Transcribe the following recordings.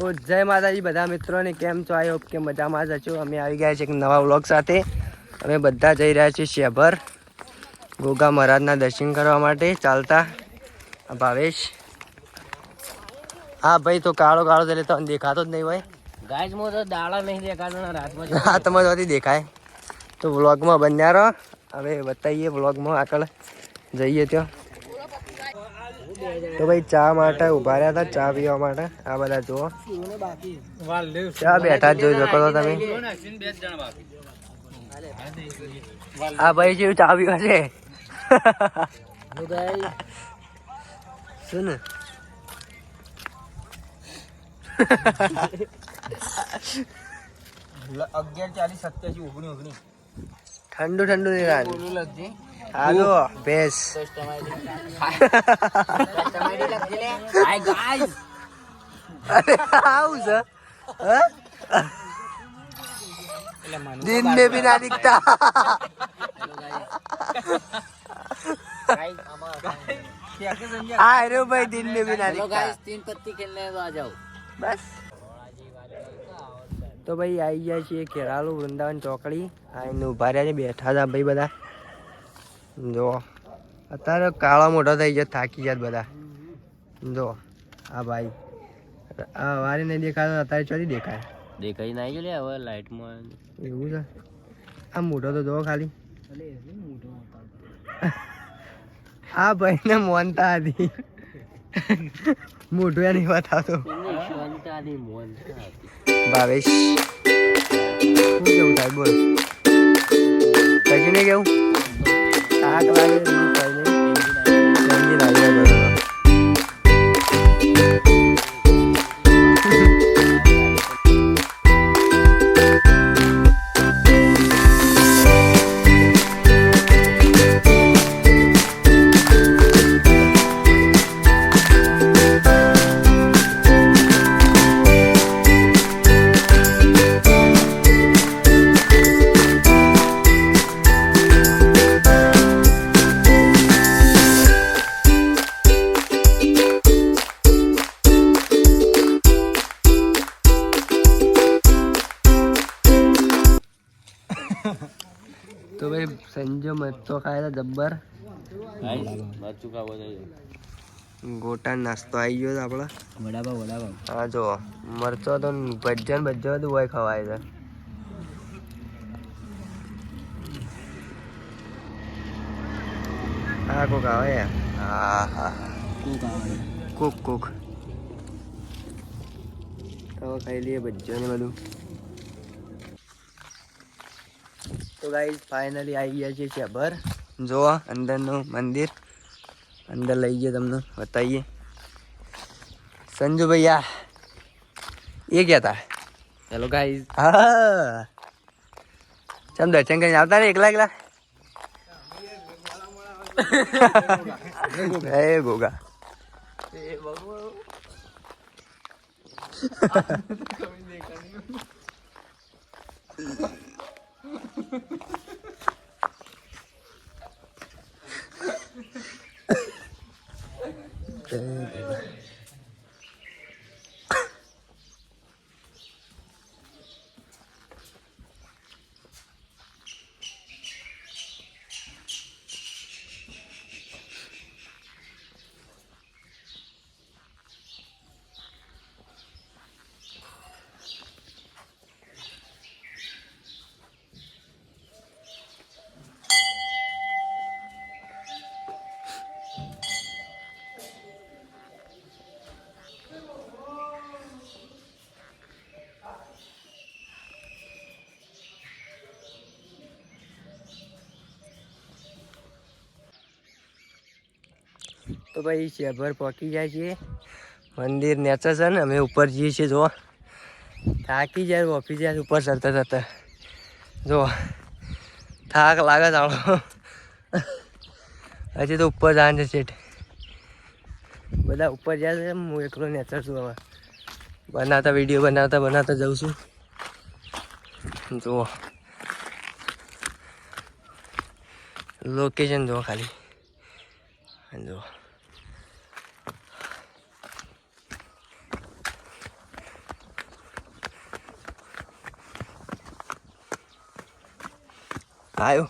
ઓ જય માતાજી બધા મિત્રોને કેમ છો? આઈ હોપ કે મજામાં જ છો અમે આવી ગયા છે એક નવા વ્લોગ સાથે. અમે બધા જઈ રહ્યા છીએ શેભર ગોગા મહારાજના દર્શન કરવા માટે. ચાલતા ભાવેશ. હા ભાઈ તો કાળો કાળો તો એટલે તમને દેખાતો જ નહીં હોય. ગાજમાં તો દાડા નહીં દેખાતા રાતમાં હા તમારાથી દેખાય. તો વ્લોગમાં બન્યા રહો. હવે બતાવીએ વ્લોગમાં આગળ. જઈએ ત્યાં. તો ભાઈ ચા માટે ઊભા રહ્યા હતા ચા પીવા માટે. આ બધા જુઓ. ચા બેઠા જ જોઈ શકો છો તમે. આ ભાઈ જેવું ચા પીવા છે. શું ને? અગિયાર ચાલીસ સત્યાસી ઓગણી ઓગણી. ઠંડુ ઠંડુ નહીં હાલો ભેસ હાય ગાઈસ અરે આવું છે હા? दिन में भी ना दिखता आ रहे हो भाई दिन में भी ना हेलो दिखता गाइस तीन पत्ती खेलने हैं तो आ जाओ બસ તો ભાઈ આવી ગયા છીએ કેરાલુ વૃંદાવન ચોકડી આઈને ઉભા રહ્યા છે બેઠા હતા ભાઈ બધા જો અત્યારે કાળો મોટો થઈ ગયા થાકી જાય બધા. જો આ ભાઈ. આ વારે નહીં દેખાતો અત્યારે ચોથી દેખાય. દેખાઈ ના ગયો લે હવે લાઇટમાં એવું છે? આ મોટો તો જો ખાલી. આ ભાઈને મોનતા હતી. મોઢું એની વાત આવતો. ભાવેશ. શું કેવું થાય? બોલ. કશું નહીં કેવું? आग लागेल पहिले. તો ભાઈ સંજો મસ્તો ખાયા હતા જબ્બર. ગોટા નાસ્તો આવી ગયો છે આપણા. વડાપાવ વડાપાવ. હા જો મરચો તો ભજન ભજન બધું હોય ખવાય છે. હા કોક આવે હા હા. કોક કોક હવે ખાઈ લઈએ ભજ્જો ને બધું. તો ગાઈઝ ફાઇનલી આવી ગયા છે શેભર જોવા અંદરનું મંદિર. અંદર લઈ ગયા તમને બતાવીએ. સંજુ ભૈયા એ ગયા તા? હેલો ગાઈઝ હા. ચમ દર્શન કરીને આવતા ને એકલા એકલા? એ ગોગા Thank you. તો ભાઈ શેભર પહોંચી જાય છે. મંદિર નેચર છે ને, અમે ઉપર જઈએ છીએ જો થાકી જાય, ઓફિસ જાય ઉપર ચડતા ચડતા. જો થાક લાગે ચાલો હજી તો ઉપર જવાનું છે બધા ઉપર જાય છે હું એકલો નેચર છું હવે બનાવતા વીડિયો બનાવતા બનાવતા જઉં છું. જુઓ. લોકેશન જુઓ ખાલી. જુઓ. આવ્યો.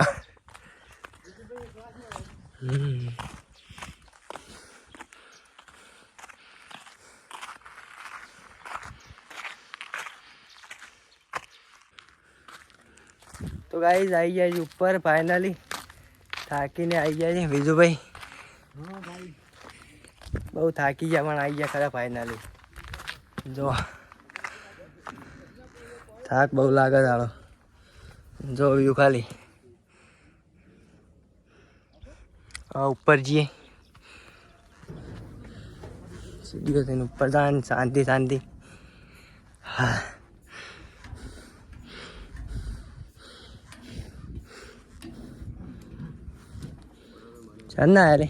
તો ગાઈઝ આવી જાય છે ઉપર ફાઇનલી થાકીને આવી જાય છે વિજુભાઈ. બહુ થાકી ગયા, પણ આવી ગયા ખરા ફાઇનલી જો. થાક બહુ લાગે તારો. જો વ્યૂ ખાલી. ઉપર જઈએ. સીડીઓ થઈને ઉપર જાય શાંતિ શાંતિ. હા. ચાલ ના અરે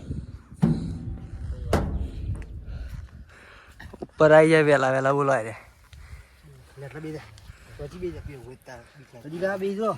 ઉપર આવી જાય વહેલા વહેલા બોલાય રે. એટલે બીજા. પછી બીજા. પીવું બીજા.